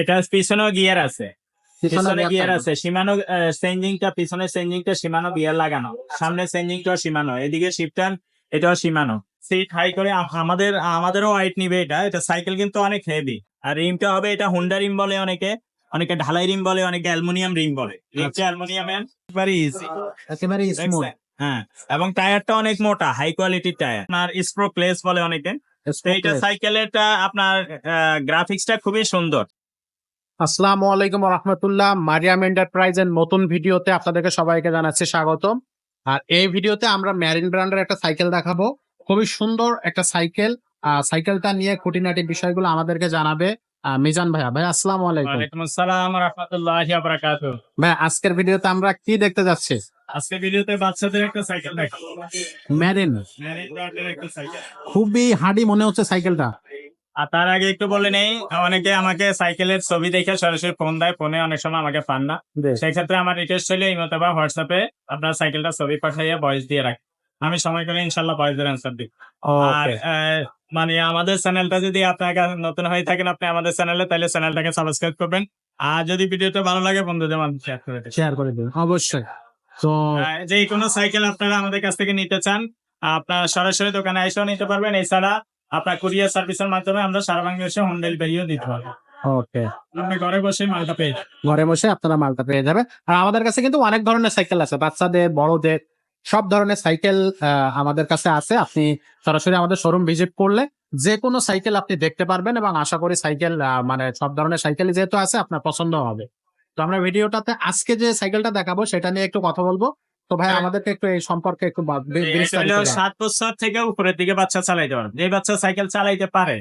এটা পিছনেও গিয়ার আছে। পিছনে গিয়ার। আছে। সীমানো চেঞ্জিংটা পিছনে চেঞ্জিংটা সীমানো গিয়ার লাগানো। সামনে চেঞ্জিংটাও সীমানো। এদিকে শিফটার এটাও সীমানো। সিট হাই করে আমাদের আমাদেরও ওয়াইট নিবে এটা। এটা সাইকেল কিন্তু অনেক হেভি আর রিমটা হবে এটা হুন্ডা রিম বলে অনেকে। অনেকে ঢালাই রিম বলে অনেকে অ্যালুমিনিয়াম রিম বলে। রিমটা অ্যালুমিনিয়ামের একেবারে ইজি একেবারে স্মুথ হ্যাঁ। এবং টায়ারটা অনেক মোটা হাই কোয়ালিটির টায়ার আপনার স্প্রো প্লেস বলে অনেকে। এইটা সাইকেলেরটা আপনার গ্রাফিক্সটা খুবই সুন্দর। আসসালামু আলাইকুম রহমতুল্লাহ। মারিয়াম এন্টারপ্রাইজের নতুন ভিডিওতে আপনাদেরকে সবাইকে জানাচ্ছি স্বাগতম। আর এই ভিডিওতে আমরা ম্যারিন ব্র্যান্ডের একটা সাইকেল দেখাবো। খুবই সুন্দর একটা সাইকেল। সাইকেলটা নিয়ে খুঁটিনাটি বিষয়গুলো আমাদেরকে জানাবে। মিজান ভাইয়া। ভাই আসসালামু আলাইকুম। আসসালাম রহমতুল্লাহি ওয়া বারাকাতুহু। ভাই আজকের ভিডিওতে আমরা কি দেখতে যাচ্ছি? আজকে ভিডিওতে বাচ্চাদের একটা সাইকেল দেখাবো। ম্যারিন ম্যারিন ব্র্যান্ডের একটা সাইকেল। খুবই হার্ডি মনে হচ্ছে সাইকেলটা। আর তার আগে একটু বলে নেই অনেকে আমাকে সাইকেলের ছবি দেখে সরাসরি ফোন দেয় ফোনে অনেক সময় আমাকে পান না। সেই ক্ষেত্রে আমার রিকোয়েস্ট হলে এই মতো বা হোয়াটসঅ্যাপে আপনার সাইকেলটা ছবি পাঠাইয়া ভয়েস দিয়ে রাখ আমি সময় করে ইনশাল্লাহ ভয়েসের অ্যান্সার দিই আর মানে আমাদের চ্যানেলটা যদি আপনার কাছে নতুন হয়ে থাকেন আপনি আমাদের চ্যানেলে তাহলে চ্যানেলটাকে সাবস্ক্রাইব করবেন। আর যদি ভিডিওটা ভালো লাগে বন্ধুদের মাঝে শেয়ার করে দেবেন। শেয়ার করে দিন অবশ্যই। তো যে কোনো সাইকেল আপনারা আমাদের কাছ থেকে নিতে চান আপনারা সরাসরি দোকানে এসেও নিতে পারবেন। এছাড়া আপনার কুরিয়ার সার্ভিসের মাধ্যমে আমরা সারা বাংলাদেশে হোম ডেলিভারিও দিতে পারব। ওকে আপনি ঘরে বসে মালটা পেয়ে ঘরে বসে আপনারা মালটা পেয়ে আর আমাদের কাছে কিন্তু অনেক ধরনের সাইকেল আছে বাচ্চাদের বড়দের সব ধরনের সাইকেল আমাদের কাছে আছে। আপনি সরাসরি আমাদের শোরুম ভিজিট করলে যে কোনো সাইকেল আপনি দেখতে পারবেন এবং আশা করি সাইকেল মানে সব ধরনের সাইকেল যেহেতু আছে আপনার পছন্দ হবে। তো আমরা ভিডিওটাতে আজকে যে সাইকেলটা দেখাবো সেটা নিয়ে একটু কথা বলব। তো ভাই। আমাদেরকে একটু এই সম্পর্কে একটু। সাত বছর থেকে উপরের দিকে বাচ্চা চালাইতে পারবে যে বাচ্চা সাইকেল চালাইতে পারে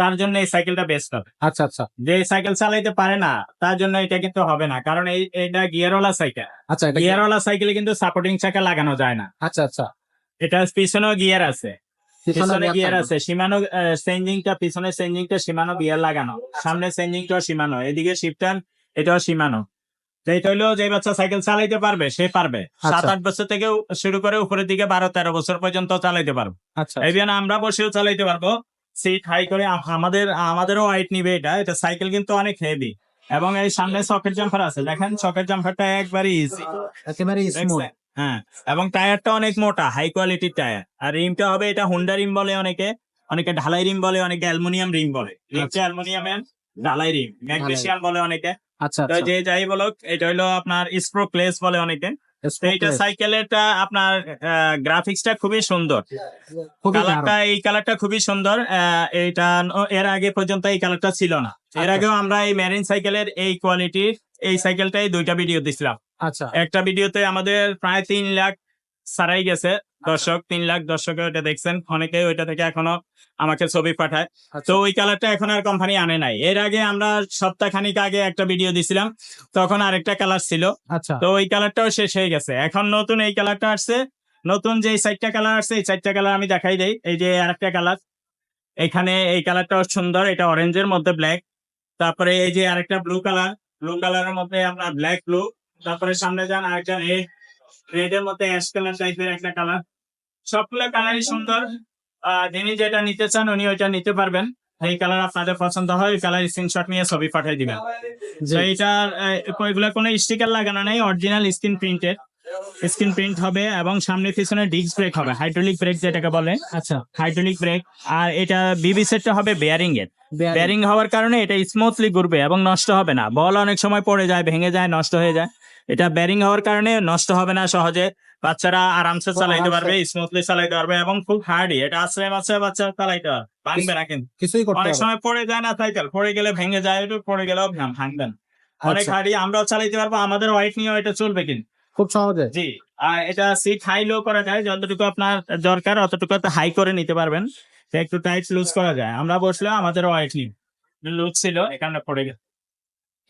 তার জন্য এই সাইকেলটা বেস্ট হবে। আচ্ছা আচ্ছা। যে সাইকেল চালাইতে পারে না তার জন্য এটা কিন্তু হবে না। কারণ এই এটা গিয়ারওয়ালা সাইকেল। আচ্ছা গিয়ারওয়ালা সাইকেলে কিন্তু সাপোর্টিং চাকা লাগানো যায় না। আচ্ছা আচ্ছা। এটা পিছনেও গিয়ার আছে। পিছনে গিয়ার আছে। সীমানো চেঞ্জিংটা পিছনে চেঞ্জিংটা সীমানো গিয়ার লাগানো। সামনে সীমানো। এদিকে শিফটার এটাও সীমানো। যেটা হলো যে বাচ্চা সাইকেল চালাইতে পারবে সে পারবে। সাত আচ্ছা। আট বছর থেকে শুরু করে উপরের দিকে বারো তেরো বছর পর্যন্ত চালাইতে পারব। আচ্ছা ইভেন আমরা বসেও চালাইতে পারব। সিট হাই করে আমাদের আমাদেরও ওয়াইট নিবে এটা। এটা সাইকেল কিন্তু অনেক হেভি এবং এই সামনে সকেট জাম্পার আছে। দেখেন সকেট জাম্পারটা একবারে ইজি একেবারে স্মুথ হ্যাঁ। এবং টায়ারটা অনেক মোটা হাই কোয়ালিটির টায়ার আর রিমটা হবে এটা হুন্ডা রিম বলে অনেকে। অনেকে ঢালাই রিম বলে অনেকে অ্যালুমিনিয়াম রিম বলে। রিমটা অ্যালুমিনিয়ামের ঢালাই রিম ম্যাগনেসিয়াম বলে অনেকে। আচ্ছা তো আচ্ছা। যে যাই এটা হলো আপনার স্প্রো প্লেস বলে অনেকে। এইটা সাইকেলেরটা আপনার গ্রাফিক্সটা খুবই সুন্দর। কালারটা এই কালারটা খুবই সুন্দর। এইটা এর আগে পর্যন্ত এই কালারটা ছিল না। এর আচ্ছা। আগেও আমরা এই মেরিন সাইকেলের এই কোয়ালিটির এই সাইকেলটাই দুইটা ভিডিও দিছিলাম। আচ্ছা। একটা ভিডিওতে আমাদের প্রায় তিন লাখ সারাই গেছে। দর্শক তিন লাখ দর্শকে ওইটা দেখছেন। অনেকে ওইটা থেকে এখনও আমাকে ছবি পাঠায়। আচ্ছা। তো ওই কালারটা এখন আর কোম্পানি আনে নাই। এর আগে আমরা সপ্তাহখানিক আগে একটা ভিডিও দিছিলাম। তখন আরেকটা কালার ছিল। আচ্ছা। তো ওই কালারটাও শেষ হয়ে গেছে। এখন নতুন এই কালারটা আসছে। নতুন যে চারটা কালার আসছে এই চারটা কালার আমি দেখাই দেই। এই যে আরেকটা কালার। এখানে এই কালারটাও সুন্দর। এটা অরেঞ্জের মধ্যে ব্ল্যাক তারপরে এই যে আরেকটা ব্লু কালার। ব্লু কালারের মধ্যে আমরা ব্ল্যাক ব্লু তারপরে সামনে যান আরেকটা রেড রেড এর মধ্যে অ্যাশ কালার টাইপের একটা কালার সবগুলো কালারই সুন্দর। যিনি যেটা নিতে চান উনি ওইটা নিতে পারবেন। এই কালার আপনাদের পছন্দ হয় কালার স্ক্রিনশট নিয়ে ছবি পাঠিয়ে দিবেন। এইটার কোনো স্টিকার লাগানো নেই অরিজিনাল স্ক্রিন প্রিন্টের স্ক্রিন প্রিন্ট হবে এবং সামনে পিছনে ডিস্ক ব্রেক হবে হাইড্রোলিক ব্রেক যেটাকে বলে। আচ্ছা। হাইড্রোলিক ব্রেক আর এটা বিবি সেটটা হবে বেয়ারিং এর। বেয়ারিং হওয়ার কারণে এটা স্মুথলি ঘুরবে এবং নষ্ট হবে না। বল অনেক সময় পড়ে যায় ভেঙে যায় নষ্ট হয়ে যায়। এটা ব্যারিং হওয়ার কারণে নষ্ট হবে না সহজে। বাচ্চারা আরামসে চালাইতে পারবে স্মুথলি চালাইতে পারবে এবং খুব হার্ডি এটা আশ্রয় মাছে বাচ্চা চালাইতে পারবে ভাঙবে না কিন্তু। কিছুই করতে অনেক সময় পড়ে যায় না সাইকেল পড়ে গেলে ভেঙে যায় একটু পড়ে গেলেও ভাঙবে না অনেক আচ্ছা, হার্ডি আমরাও চালাইতে পারব আমাদের ওয়াইট নিয়ে এটা চলবে কিন্তু। খুব সহজে। জি আর এটা সিট হাই লো করা যায় যতটুকু আপনার দরকার অতটুকু হাই করে নিতে পারবেন। একটু টাইট লুজ করা যায়। আমরা বসলে আমাদের ওয়াইট নিয়ে। লুজ ছিল এখানে পড়ে গেছে।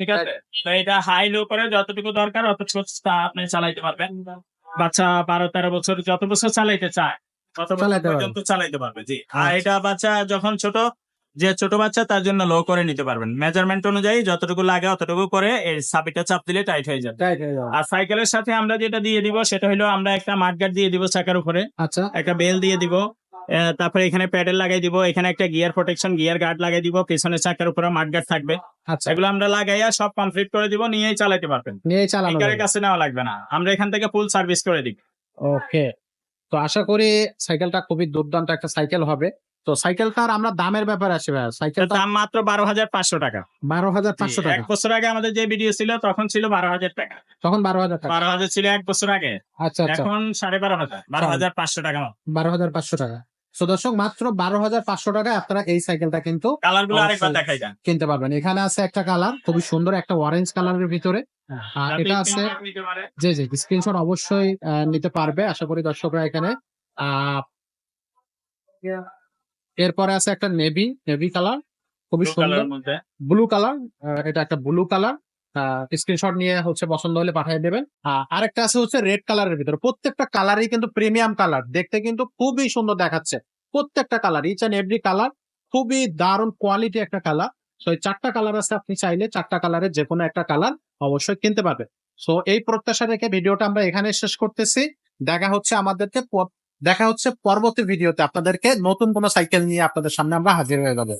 ঠিক আছে? তো এটা হাই লো করে যতটুকু দরকার অতটুকু আপনি চালাইতে পারবেন। বাচ্চা বারো তেরো বছর যত বছর চালাইতে চায় তত বছর পর্যন্ত চালাইতে পারবে জি। আর আচ্ছা। এটা বাচ্চা যখন ছোট যে ছোট বাচ্চা তার জন্য লো করে নিতে পারবেন। মেজারমেন্ট অনুযায়ী যতটুকু লাগে অতটুকু করে এই সাবিটা চাপ দিলে টাইট হয়ে যাবে। হয়ে। আর সাইকেলের সাথে আমরা যেটা দিয়ে দিব সেটা হলো আমরা একটা মাঠগার্ড দিয়ে দিব চাকার উপরে। আচ্ছা। একটা বেল দিয়ে দিব। তারপরে এখানে প্যাডেল লাগাই দিব এখানে একটা গিয়ার প্রোটেকশন গিয়ার গার্ড লাগাই দিব পেছনের চাকার উপরে মাড গার্ড থাকবে। আচ্ছা। এগুলো আমরা লাগাইয়া সব কমপ্লিট করে দিব নিয়েই চালাতে পারবেন। নিয়ে চালানো কাছে নেওয়া লাগবে না। আমরা এখান থেকে ফুল সার্ভিস করে দিই। ওকে। তো আশা করি সাইকেলটা খুবই দুর্দান্ত একটা সাইকেল হবে। তো সাইকেলটার আমরা দামের ব্যাপারে আসি ভাই এটার সাইকেলটা দাম মাত্র বারো হাজার পাঁচশো টাকা। বারো হাজার পাঁচশো টাকা। এক বছর আগে আমাদের যে ভিডিও ছিল তখন ছিল বারো হাজার টাকা। তখন বারো হাজার টাকা। বারো হাজার ছিল এক বছর আগে। আচ্ছা আচ্ছা। এখন সাড়ে বারো হাজার বারো হাজার পাঁচশো টাকা। বারো হাজার পাঁচশো টাকা। তো দর্শক মাত্র বারো হাজার পাঁচশো টাকায় আপনারা এই সাইকেলটা কিন্তু কালারগুলো আরেকবার দেখাই যান কিনতে পারবেন। এখানে আছে একটা কালার খুবই সুন্দর একটা অরেঞ্জ কালারের ভিতরে। আর এটা আছে জি জি স্ক্রিনশট অবশ্যই নিতে পারবে। আশা করি দর্শকরা এখানে আহ, এরপরে আছে একটা নেভি নেভি কালার খুবই সুন্দর। ব্লু কালার এটা একটা ব্লু কালার স্ক্রিনশট নিয়ে হচ্ছে পছন্দ হলে পাঠিয়ে দেবেন। আরেকটা আছে হচ্ছে রেড কালারের ভিতরে। প্রত্যেকটা কালারই কিন্তু প্রিমিয়াম কালার দেখতে কিন্তু খুবই সুন্দর দেখাচ্ছে। প্রত্যেকটা colour each and every colour খুবই দারুণ কোয়ালিটি একটা কালার তো এই চারটা কালার আছে, আপনি চাইলে চারটা কালারের যে কোনো একটা কালার অবশ্যই কিনতে পারবেন। সো এই প্রত্যাশা রেখে ভিডিওটা আমরা এখানে শেষ করতেছি। দেখা হচ্ছে আমাদেরকে দেখা হচ্ছে পরবর্তী ভিডিওতে আপনাদেরকে নতুন কোনো সাইকেল নিয়ে আপনাদের সামনে আমরা হাজির হয়ে যাব।